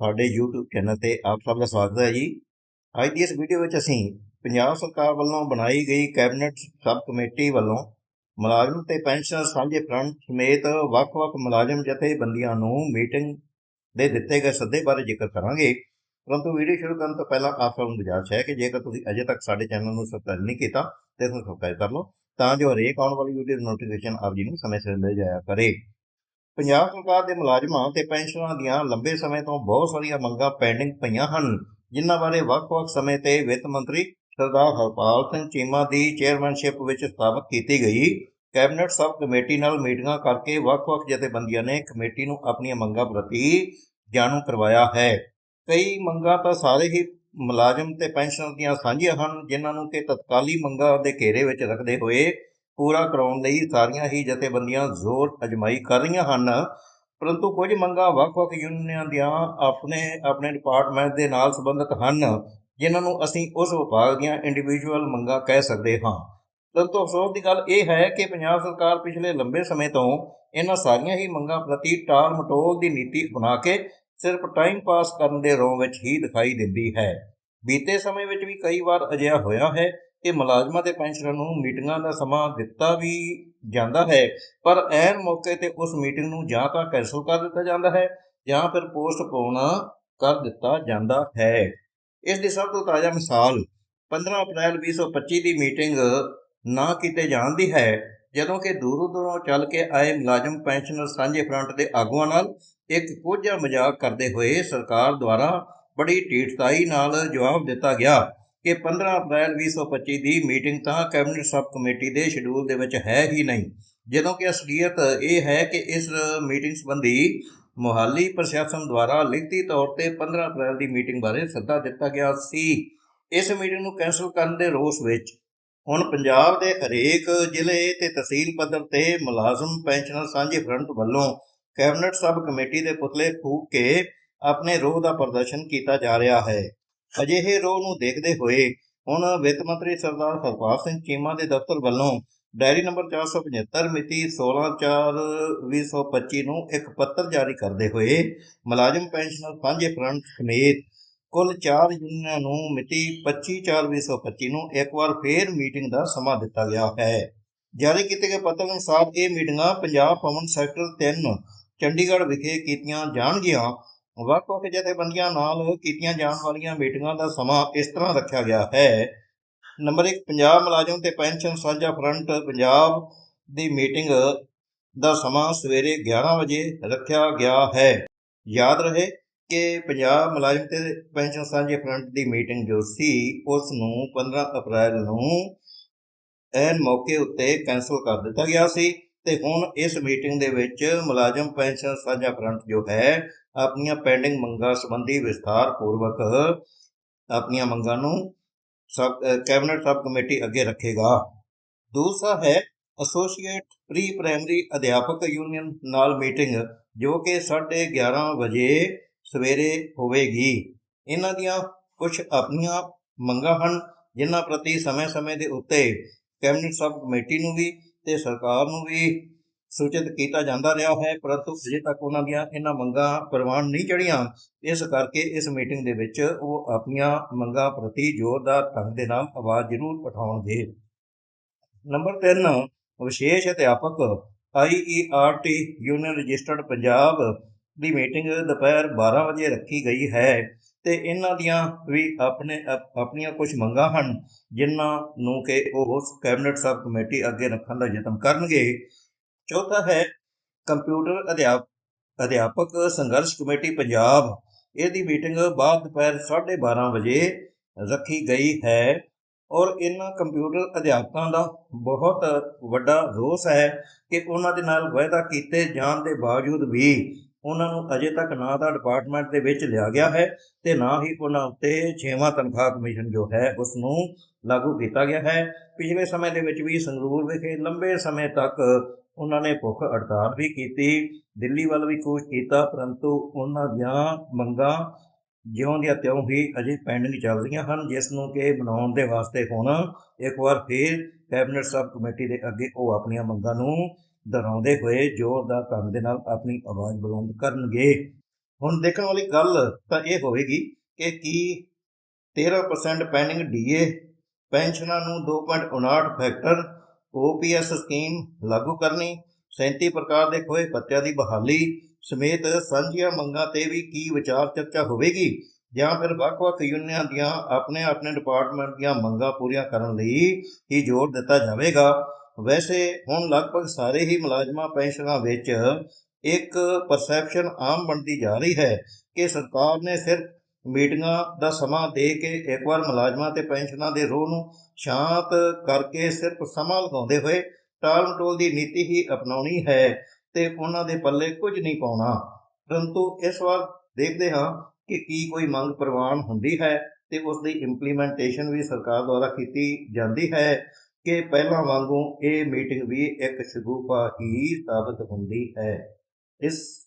ਤੁਹਾਡੇ YouTube channel ਤੇ ਆਪ ਸਭ ਦਾ ਸਵਾਗਤ ਹੈ ਜੀ। ਅੱਜ ਦੀ ਇਸ ਵੀਡੀਓ ਵਿੱਚ ਅਸੀਂ ਪੰਜਾਬ ਸਰਕਾਰ ਵੱਲੋਂ ਬਣਾਈ ਗਈ ਕੈਬਨਿਟ ਸਬ ਕਮੇਟੀ ਵੱਲੋਂ ਮੁਲਾਜ਼ਮ ਤੇ ਪੈਨਸ਼ਨ ਸਾਂਝੇ ਫਰੰਟ ਸਮੇਤ ਵੱਖ-ਵੱਖ ਮੁਲਾਜ਼ਮ ਜਥੇਬੰਦੀਆਂ ਨੂੰ ਮੀਟਿੰਗ ਦੇ ਦਿੱਤੇ ਗਏ ਸੱਦੇ ਬਾਰੇ ਜ਼ਿਕਰ ਕਰਾਂਗੇ। ਪਰੰਤੂ ਵੀਡੀਓ ਸ਼ੁਰੂ ਕਰਨ ਤੋਂ ਪਹਿਲਾਂ ਆਪ ਸਭ ਨੂੰ ਗੁਜ਼ਾਰਿਸ਼ ਹੈ ਕਿ ਜੇਕਰ ਤੁਸੀਂ ਅਜੇ ਤੱਕ ਸਾਡੇ ਚੈਨਲ ਨੂੰ ਸਬਸਕ੍ਰਾਈਬ ਨਹੀਂ ਕੀਤਾ, ਤੇ ਇਸ ਨੂੰ ਸਬਸਕ੍ਰਾਈਬ ਕਰ ਲਓ, ਤਾਂ ਜੋ ਹਰੇਕ ਆਉਣ ਵਾਲੀ ਵੀਡੀਓ ਦੀ ਨੋਟੀਫਿਕੇਸ਼ਨ ਆਪ ਜੀ ਨੂੰ ਸਮੇਂ ਸਿਰ ਮਿਲ ਜਾਇਆ ਕਰੇ। ਪੰਜਾਬ ਸਰਕਾਰ ਦੇ ਮੁਲਾਜ਼ਮਾਂ ਤੇ ਪੈਨਸ਼ਨਰਾਂ ਦੀਆਂ ਲੰਬੇ ਸਮੇਂ ਤੋਂ ਬਹੁਤ ਸਾਰੀਆਂ ਮੰਗਾਂ ਪੈਂਡਿੰਗ ਪਈਆਂ ਹਨ, ਜਿਨ੍ਹਾਂ ਬਾਰੇ ਵੱਖ-ਵੱਖ ਸਮੇਂ ਤੇ ਵਿੱਤ ਮੰਤਰੀ ਸਰਦਾਰ ਹਰਪਾਲ ਸਿੰਘ ਚੀਮਾ ਦੀ ਚੇਅਰਮੈਨਸ਼ਿਪ ਵਿੱਚ ਸਥਾਪਿਤ ਕੀਤੀ ਗਈ। ਕੈਬਨਿਟ ਸਬ ਕਮੇਟੀ ਨਾਲ ਮੀਟਿੰਗਾਂ ਕਰਕੇ ਵੱਖ-ਵੱਖ ਜਥੇਬੰਦੀਆਂ ਨੇ ਕਮੇਟੀ ਨੂੰ ਆਪਣੀਆਂ ਮੰਗਾਂ ਪ੍ਰਤੀ ਜਾਣੂ ਕਰਵਾਇਆ ਹੈ। ਕਈ ਮੰਗਾਂ ਤਾਂ ਸਾਰੇ ਹੀ ਮੁਲਾਜ਼ਮ ਤੇ ਪੈਨਸ਼ਨਰ ਦੀਆਂ ਸਾਂਝੀਆਂ ਹਨ, ਜਿਨ੍ਹਾਂ ਨੂੰ ਕਿ ਤਤਕਾਲੀ ਮੰਗਾਂ ਦੇ ਘੇਰੇ ਵਿੱਚ ਰੱਖਦੇ ਹੋਏ ਪੂਰਾ ਕਰਾਉਣ ਲਈ ਸਾਰੀਆਂ ਹੀ ਜਥੇਬੰਦੀਆਂ ਜ਼ੋਰ ਅਜਮਾਈ ਕਰ ਰਹੀਆਂ ਹਨ। ਪਰੰਤੂ ਕੁਝ ਮੰਗਾਂ ਵੱਖ-ਵੱਖ ਯੂਨੀਅਨਾਂ ਦੀਆਂ ਆਪਣੇ ਆਪਣੇ ਡਿਪਾਰਟਮੈਂਟ ਦੇ ਨਾਲ ਸੰਬੰਧਿਤ ਹਨ, ਜਿਨ੍ਹਾਂ ਨੂੰ ਅਸੀਂ ਉਸ ਵਿਭਾਗ ਦੀਆਂ ਇੰਡੀਵਿਜੂਅਲ ਮੰਗਾਂ ਕਹਿ ਸਕਦੇ ਹਾਂ। ਪਰੰਤੂ ਅਫਸੋਸ ਦੀ ਗੱਲ ਇਹ ਹੈ ਕਿ ਪੰਜਾਬ ਸਰਕਾਰ ਪਿਛਲੇ ਲੰਬੇ ਸਮੇਂ ਤੋਂ ਇਹਨਾਂ ਸਾਰੀਆਂ ਹੀ ਮੰਗਾਂ ਪ੍ਰਤੀ ਟਾਲ ਮਟੋਲ ਦੀ ਨੀਤੀ ਅਪਣਾ ਕੇ ਸਿਰਫ ਟਾਈਮ ਪਾਸ ਕਰਨ ਦੇ ਰੋਂ ਵਿੱਚ ਹੀ ਦਿਖਾਈ ਦਿੰਦੀ ਹੈ। ਬੀਤੇ ਸਮੇਂ ਵਿੱਚ ਵੀ ਕਈ ਵਾਰ ਅਜਿਹਾ ਹੋਇਆ ਹੈ ਕਿ ਮੁਲਾਜ਼ਮਾਂ ਤੇ ਪੈਨਸ਼ਨਰਾਂ ਨੂੰ ਮੀਟਿੰਗਾਂ ਦਾ ਸਮਾਂ ਦਿੱਤਾ ਵੀ ਜਾਂਦਾ ਹੈ, ਪਰ ਐਨ ਮੌਕੇ ਤੇ ਉਸ ਮੀਟਿੰਗ ਨੂੰ ਜਾਂ ਤਾਂ ਕੈਂਸਲ ਕਰ ਦਿੱਤਾ ਜਾਂਦਾ ਹੈ ਜਾਂ ਫਿਰ ਪੋਸਟਪੋਨ ਕਰ ਦਿੱਤਾ ਜਾਂਦਾ ਹੈ। ਇਸ ਦੀ ਸਭ ਤੋਂ ਤਾਜ਼ਾ ਮਿਸਾਲ 15 ਅਪ੍ਰੈਲ 2025 ਦੀ ਮੀਟਿੰਗ ਨਾ ਕੀਤੇ ਜਾਣ ਦੀ ਹੈ, ਜਦੋਂ ਕਿ ਦੂਰੋਂ ਦੂਰੋਂ ਚੱਲ ਕੇ ਆਏ ਮੁਲਾਜ਼ਮ ਪੈਨਸ਼ਨਰ ਸਾਂਝੇ ਫਰੰਟ ਦੇ ਆਗੂਆਂ ਨਾਲ ਇੱਕ ਕੋਝਾ ਮਜ਼ਾਕ ਕਰਦੇ ਹੋਏ ਸਰਕਾਰ ਦੁਆਰਾ ਬੜੀ ਢੀਠਤਾਈ ਨਾਲ ਜਵਾਬ ਦਿੱਤਾ ਗਿਆ। ਕਿ 15 ਅਪ੍ਰੈਲ 2025 ਦੀ ਮੀਟਿੰਗ ਤਾਂ ਕੈਬਨਿਟ ਸਬ ਕਮੇਟੀ ਦੇ ਸ਼ਡਿਊਲ ਦੇ ਵਿੱਚ ਹੈ ਹੀ ਨਹੀਂ। ਜਦੋਂ ਕਿ ਅਸਲੀਅਤ ਇਹ ਹੈ ਕਿ ਇਸ ਮੀਟਿੰਗ ਸੰਬੰਧੀ ਮੋਹਾਲੀ ਪ੍ਰਸ਼ਾਸਨ ਦੁਆਰਾ ਲਿਖਤੀ ਤੌਰ ਤੇ 15 ਅਪ੍ਰੈਲ ਦੀ ਮੀਟਿੰਗ ਬਾਰੇ ਸੱਦਾ ਦਿੱਤਾ ਗਿਆ ਸੀ। ਇਸ ਮੀਟਿੰਗ ਨੂੰ ਕੈਂਸਲ ਕਰਨ ਦੇ ਰੋਸ ਵਿੱਚ ਹੁਣ ਪੰਜਾਬ ਦੇ ਹਰੇਕ ਜ਼ਿਲ੍ਹੇ ਤੇ ਤਹਿਸੀਲ ਪੱਧਰ ਤੇ ਮੁਲਾਜ਼ਮ, ਪੈਨਸ਼ਨਰ, ਸਾਂਝੇ ਫਰੰਟ ਵੱਲੋਂ ਕੈਬਨਿਟ ਸਬ ਕਮੇਟੀ ਦੇ ਪੁਤਲੇ ਫੂਕ ਕੇ ਆਪਣੇ ਰੋਹ ਦਾ ਪ੍ਰਦਰਸ਼ਨ ਕੀਤਾ ਜਾ ਰਿਹਾ ਹੈ। ਅਜਿਹੇ ਰੋਹ ਨੂੰ ਦੇਖਦੇ ਹੋਏ ਹੁਣ ਵਿੱਤ ਮੰਤਰੀ ਸਰਦਾਰ ਹਰਪਾਲ ਸਿੰਘ ਚੀਮਾ ਦੇ ਦਫ਼ਤਰ ਵੱਲੋਂ ਡਾਇਰੀ ਨੰਬਰ 475 ਮਿਤੀ 16/4/2025 ਨੂੰ ਇੱਕ ਪੱਤਰ ਜਾਰੀ ਕਰਦੇ ਹੋਏ ਮੁਲਾਜ਼ਮ ਪੈਨਸ਼ਨਰ ਸਾਂਝੇ ਫਰੰਟ ਸਮੇਤ ਕੁੱਲ 4 ਯੂਨੀਅਨਾਂ ਨੂੰ ਮਿਤੀ 25/4/2025 ਨੂੰ ਇੱਕ ਵਾਰ ਫੇਰ ਮੀਟਿੰਗ ਦਾ ਸਮਾਂ ਦਿੱਤਾ ਗਿਆ ਹੈ। ਜਾਰੀ ਕੀਤੇ ਗਏ ਪੱਤਰ ਅਨੁਸਾਰ ਇਹ ਮੀਟਿੰਗਾਂ ਪੰਜਾਬ ਪਵਨ ਸੈਕਟਰ 3 ਚੰਡੀਗੜ੍ਹ ਵਿਖੇ ਕੀਤੀਆਂ ਜਾਣਗੀਆਂ। ਵੱਖ-ਵੱਖ ਜਥੇਬੰਦੀਆਂ ਨਾਲ ਕੀਤੀਆਂ ਜਾਣ ਵਾਲੀਆਂ ਮੀਟਿੰਗਾਂ ਦਾ ਸਮਾਂ ਇਸ ਤਰ੍ਹਾਂ ਰੱਖਿਆ ਗਿਆ ਹੈ। ਨੰਬਰ 1 ਪੰਜਾਬ ਮੁਲਾਜ਼ਮ ਤੇ ਪੈਨਸ਼ਨ ਸਾਂਝਾ ਫਰੰਟ ਪੰਜਾਬ ਦੀ ਮੀਟਿੰਗ ਦਾ ਸਮਾਂ ਸਵੇਰੇ 11 ਵਜੇ ਰੱਖਿਆ ਗਿਆ ਹੈ। ਯਾਦ ਰਹੇ ਕਿ ਪੰਜਾਬ ਮੁਲਾਜ਼ਮ ਤੇ ਪੈਨਸ਼ਨ ਸਾਂਝੇ ਫਰੰਟ ਦੀ ਮੀਟਿੰਗ ਜੋ ਸੀ, ਉਸ ਨੂੰ 15 ਅਪ੍ਰੈਲ ਨੂੰ ਐਨ ਮੌਕੇ ਉੱਤੇ ਕੈਂਸਲ ਕਰ ਦਿੱਤਾ ਗਿਆ ਸੀ ਤੇ ਹੁਣ ਇਸ ਮੀਟਿੰਗ ਦੇ ਵਿੱਚ ਮੁਲਾਜ਼ਮ ਪੈਨਸ਼ਨ ਸਾਂਝਾ ਫਰੰਟ ਜੋ ਹੈ ਆਪਣੀਆਂ ਪੈਂਡਿੰਗ ਮੰਗਾਂ ਸੰਬੰਧੀ ਵਿਸਥਾਰ ਪੂਰਵਕ ਆਪਣੀਆਂ ਮੰਗਾਂ ਨੂੰ ਸਬ ਕੈਬਨਿਟ ਸਬ ਕਮੇਟੀ ਅੱਗੇ ਰੱਖੇਗਾ। ਦੂਸਰਾ ਹੈ ਐਸੋਸੀਏਟ ਪ੍ਰੀ ਪ੍ਰਾਇਮਰੀ ਅਧਿਆਪਕ ਯੂਨੀਅਨ ਨਾਲ ਮੀਟਿੰਗ ਜੋ ਕਿ 11:30 ਵਜੇ ਸਵੇਰੇ ਹੋਵੇਗੀ। ਇਹਨਾਂ ਦੀਆਂ ਕੁਝ ਆਪਣੀਆਂ ਮੰਗਾਂ ਹਨ, ਜਿਨ੍ਹਾਂ ਪ੍ਰਤੀ ਸਮੇਂ-ਸਮੇਂ ਦੇ ਉੱਤੇ ਕੈਬਨਿਟ ਸਬ ਕਮੇਟੀ ਨੂੰ ਵੀ ਤੇ ਸਰਕਾਰ ਨੂੰ ਵੀ ਸੂਚਿਤ ਕੀਤਾ ਜਾਂਦਾ ਰਿਹਾ ਹੈ, ਪਰੰਤੂ ਅਜੇ ਤੱਕ ਉਹਨਾਂ ਦੀਆਂ ਇਹਨਾਂ ਮੰਗਾਂ ਪ੍ਰਵਾਨ ਨਹੀਂ ਚੜੀਆਂ ਇਸ ਕਰਕੇ ਇਸ ਮੀਟਿੰਗ ਦੇ ਵਿੱਚ ਉਹ ਆਪਣੀਆਂ ਮੰਗਾਂ ਪ੍ਰਤੀ ਜ਼ੋਰਦਾਰ ਢੰਗ ਦੇ ਨਾਲ ਆਵਾਜ਼ ਜ਼ਰੂਰ ਉਠਾਉਣਗੇ। ਨੰਬਰ 3 ਵਿਸ਼ੇਸ਼ ਅਧਿਆਪਕ ਆਈਈਆਰਟੀ ਯੂਨੀਅਨ ਰਜਿਸਟਰਡ ਪੰਜਾਬ, ਦੀ ਮੀਟਿੰਗ ਦੁਪਹਿਰ 12 ਵਜੇ ਰੱਖੀ ਗਈ ਹੈ ਤੇ ਇਹਨਾਂ ਦੀਆਂ ਵੀ ਆਪਣੇ ਆਪਣੀਆਂ ਕੁਝ ਮੰਗਾਂ ਹਨ, ਜਿਨ੍ਹਾਂ ਨੂੰ ਕਿ ਉਹ ਕੈਬਨਿਟ ਸਬ ਕਮੇਟੀ ਅੱਗੇ ਰੱਖਣ ਦਾ ਯਤਨ ਕਰਨਗੇ। ਚੌਥਾ ਹੈ ਕੰਪਿਊਟਰ ਅਧਿਆਪ, ਅਧਿਆਪਕ ਸੰਘਰਸ਼ ਕਮੇਟੀ ਪੰਜਾਬ। ਇਹਦੀ ਮੀਟਿੰਗ ਬਾਅਦ ਦੁਪਹਿਰ 12:30 ਵਜੇ ਰੱਖੀ ਗਈ ਹੈ ਔਰ ਇਹਨਾਂ ਕੰਪਿਊਟਰ ਅਧਿਆਪਕਾਂ ਦਾ ਬਹੁਤ ਵੱਡਾ ਰੋਸ ਹੈ ਕਿ ਉਹਨਾਂ ਦੇ ਨਾਲ ਵਾਅਦਾ ਕੀਤੇ ਜਾਣ ਦੇ ਬਾਵਜੂਦ ਵੀ ਉਹਨਾਂ ਨੂੰ ਅਜੇ ਤੱਕ ਨਾ ਤਾਂ ਡਿਪਾਰਟਮੈਂਟ ਦੇ ਵਿੱਚ ਲਿਆ ਗਿਆ ਹੈ ਤੇ ਨਾ ਹੀ ਉਹਨਾਂ ਉੱਤੇ 6ਵਾਂ ਤਨਖਾਹ ਕਮਿਸ਼ਨ ਜੋ ਹੈ ਉਸ ਨੂੰ ਲਾਗੂ ਕੀਤਾ ਗਿਆ ਹੈ। ਪਿਛਲੇ ਸਮੇਂ ਦੇ ਵਿੱਚ ਵੀ ਸੰਗਰੂਰ ਵਿਖੇ ਲੰਬੇ ਸਮੇਂ ਤੱਕ ਉਹਨਾਂ ਨੇ ਭੁੱਖ ਹੜਤਾਲ ਵੀ ਕੀਤੀ। ਦਿੱਲੀ ਵੱਲ ਵੀ ਕੂਚ ਕੀਤਾ, ਪਰੰਤੂ ਉਹਨਾਂ ਦੀਆਂ ਮੰਗਾਂ ਜਿਉਂ ਦੀਆਂ ਤਿਉਂ ਹੀ ਅਜੇ ਪੈਂਡਿੰਗ ਚੱਲ ਰਹੀਆਂ ਹਨ, ਜਿਸ ਨੂੰ ਕਿ ਬਣਾਉਣ ਦੇ ਵਾਸਤੇ ਹੁਣ ਇੱਕ ਵਾਰ ਫੇਰ ਕੈਬਨਿਟ ਸਬ ਕਮੇਟੀ ਦੇ ਅੱਗੇ ਉਹ ਆਪਣੀਆਂ ਮੰਗਾਂ ਨੂੰ ਦੁਹਰਾਉਂਦੇ ਹੋਏ ਜ਼ੋਰਦਾਰ ਢੰਗ ਦੇ ਨਾਲ ਆਪਣੀ ਆਵਾਜ਼ ਬੁਲੰਦ ਕਰਨਗੇ। ਹੁਣ ਦੇਖਣ ਵਾਲੀ ਗੱਲ ਤਾਂ ਇਹ ਹੋਵੇਗੀ ਕਿ ਕੀ 13% ਪੈਂਡਿੰਗ ਡੀਏ ਪੈਨਸ਼ਨਾਂ ਨੂੰ 2.59 ਫੈਕਟਰ ਓਪੀਐਸ ਸਕੀਮ ਲਾਗੂ ਕਰਨੀ 37 ਪ੍ਰਕਾਰ ਦੇ ਖੋਏ ਪੱਤਿਆਂ ਦੀ ਬਹਾਲੀ ਸਮੇਤ ਸਾਂਝੀਆਂ ਮੰਗਾਂ ਤੇ ਵੀ ਕੀ ਵਿਚਾਰ ਚਰਚਾ ਹੋਵੇਗੀ ਜਾਂ ਫਿਰ ਵੱਖ-ਵੱਖ ਯੂਨੀਅਨਾਂ ਦੀਆਂ ਆਪਣੇ ਆਪਣੇ ਡਿਪਾਰਟਮੈਂਟ ਦੀਆਂ ਮੰਗਾਂ ਪੂਰੀਆਂ ਕਰਨ ਲਈ ਹੀ ਜ਼ੋਰ ਦਿੱਤਾ ਜਾਵੇਗਾ। ਵੈਸੇ ਹੁਣ ਲਗਭਗ ਸਾਰੇ ਹੀ ਮੁਲਾਜ਼ਮਾਂ ਪੈਨਸ਼ਨਾਂ ਵਿੱਚ ਇੱਕ ਪਰਸੈਪਸ਼ਨ ਆਮ ਬਣਦੀ ਜਾ ਰਹੀ ਹੈ ਕਿ ਸਰਕਾਰ ਨੇ ਸਿਰਫ ਮੀਟਿੰਗਾਂ ਦਾ ਸਮਾਂ ਦੇ ਕੇ ਇੱਕ ਵਾਰ ਮੁਲਾਜ਼ਮਾਂ ਤੇ ਪੈਨਸ਼ਨਾਂ ਦੇ ਰੋਹ ਨੂੰ ਸ਼ਾਂਤ ਕਰਕੇ ਸਿਰਫ ਸਮਾਂ ਲਗਾਉਂਦੇ ਹੋਏ ਟਾਲ ਮਟੋਲ ਦੀ ਨੀਤੀ ਹੀ ਅਪਣਾਉਣੀ ਹੈ ਤੇ ਉਹਨਾਂ ਦੇ ਪੱਲੇ ਕੁਝ ਨਹੀਂ ਪਾਉਣਾ। ਪਰੰਤੂ ਇਸ ਵਾਰ ਦੇਖਦੇ ਹਾਂ ਕਿ ਕੀ ਕੋਈ ਮੰਗ ਪ੍ਰਵਾਨ ਹੁੰਦੀ ਹੈ ਤੇ ਉਸ ਦੀ ਇੰਪਲੀਮੈਂਟੇਸ਼ਨ ਵੀ ਸਰਕਾਰ ਦੁਆਰਾ ਕੀਤੀ ਜਾਂਦੀ ਹੈ ਕਿ ਪਹਿਲਾਂ ਵਾਂਗੂ ਇਹ ਮੀਟਿੰਗ ਵੀ ਇੱਕ ਸ਼ਗੂਫਾ ਹੀ ਸਾਬਤ ਹੁੰਦੀ ਹੈ। ਇਸ